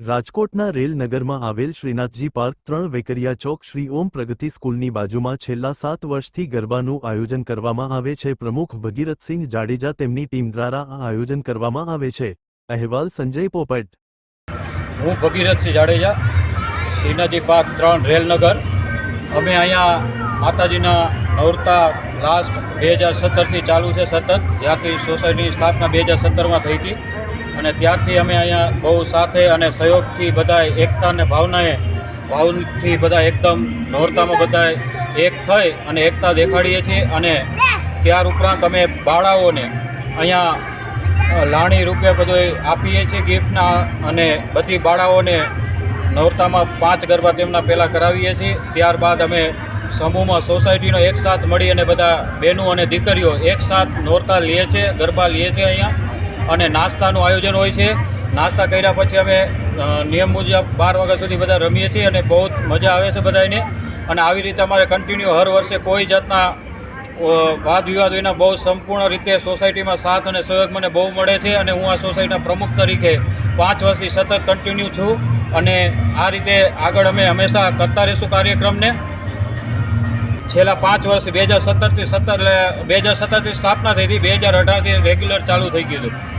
રાજકોટના રેલનગરમાં આવેલ શ્રીનાથજી પાર્ક ત્રણ વેકરિયા ચોક શ્રી ઓમ પ્રગતિ સ્કૂલની બાજુમાં છેલ્લા સાત વર્ષથી ગરબાનું આયોજન કરવામાં આવે છે. પ્રમુખ ભગીરથસિંહ જાડેજા તેમની ટીમ દ્વારા આ આયોજન કરવામાં આવે છે. અહેવાલ સંજય પોપટ. હું ભગીરથસિંહ જાડેજા, શ્રીનાથજી પાર્ક ત્રણ રેલનગર. અમે અહીંયા માતાજીના નવરતા લાસ્ટ બે હજાર સત્તરથી ચાલુ છે સતત જ્યારથી સોસાયટીની સ્થાપના બે હજાર સત્તરમાં થઈ હતી. અને ત્યારથી અમે અહીંયા બહુ સાથે અને સહયોગથી બધા એકતા અને ભાવનાએ, ભાવથી બધા એકદમ નોરતામાં બધા એક થઈ અને એકતા દેખાડીએ છીએ અને ત્યાર ઉપરાંત અમે બાળાઓને અહીંયા લાણી રૂપે બધું આપીએ છીએ ગિફ્ટના અને બધી બાળાઓને નોરતામાં પાંચ ગરબા તેમના પહેલાં કરાવીએ છીએ. ત્યારબાદ અમે સમૂહમાં સોસાયટીનો એકસાથ મળી અને બધા બહેનો અને દીકરીઓ એકસાથ નોરતા લે છે, ગરબા લે છે અહીંયા. અને નાસ્તાનું આયોજન હોય છે. નાસ્તા કર્યા પછી અમે નિયમ મુજબ બાર વાગ્યા સુધી બધા રમીએ છીએ અને બહુ મજા આવે છે બધાને અને આવી રીતે અમારે કન્ટિન્યુ હર વર્ષે કોઈ જાતના વાદ વિવાદ વિના બહુ સંપૂર્ણ રીતે સોસાયટીમાં સાથ અને સહયોગ મને બહુ મળે છે અને હું આ સોસાયટીના પ્રમુખ તરીકે પાંચ વર્ષથી સતત કન્ટિન્યુ છું. અને આ રીતે આગળ અમે હંમેશા કરતા રહીશું કાર્યક્રમને. છેલ્લા પાંચ વર્ષ બે હજાર સત્તરથી સત્તર બે હજાર સત્તરથી સ્થાપના થઈ હતી, બે હજાર અઢારથી રેગ્યુલર ચાલુ થઈ ગયું હતું.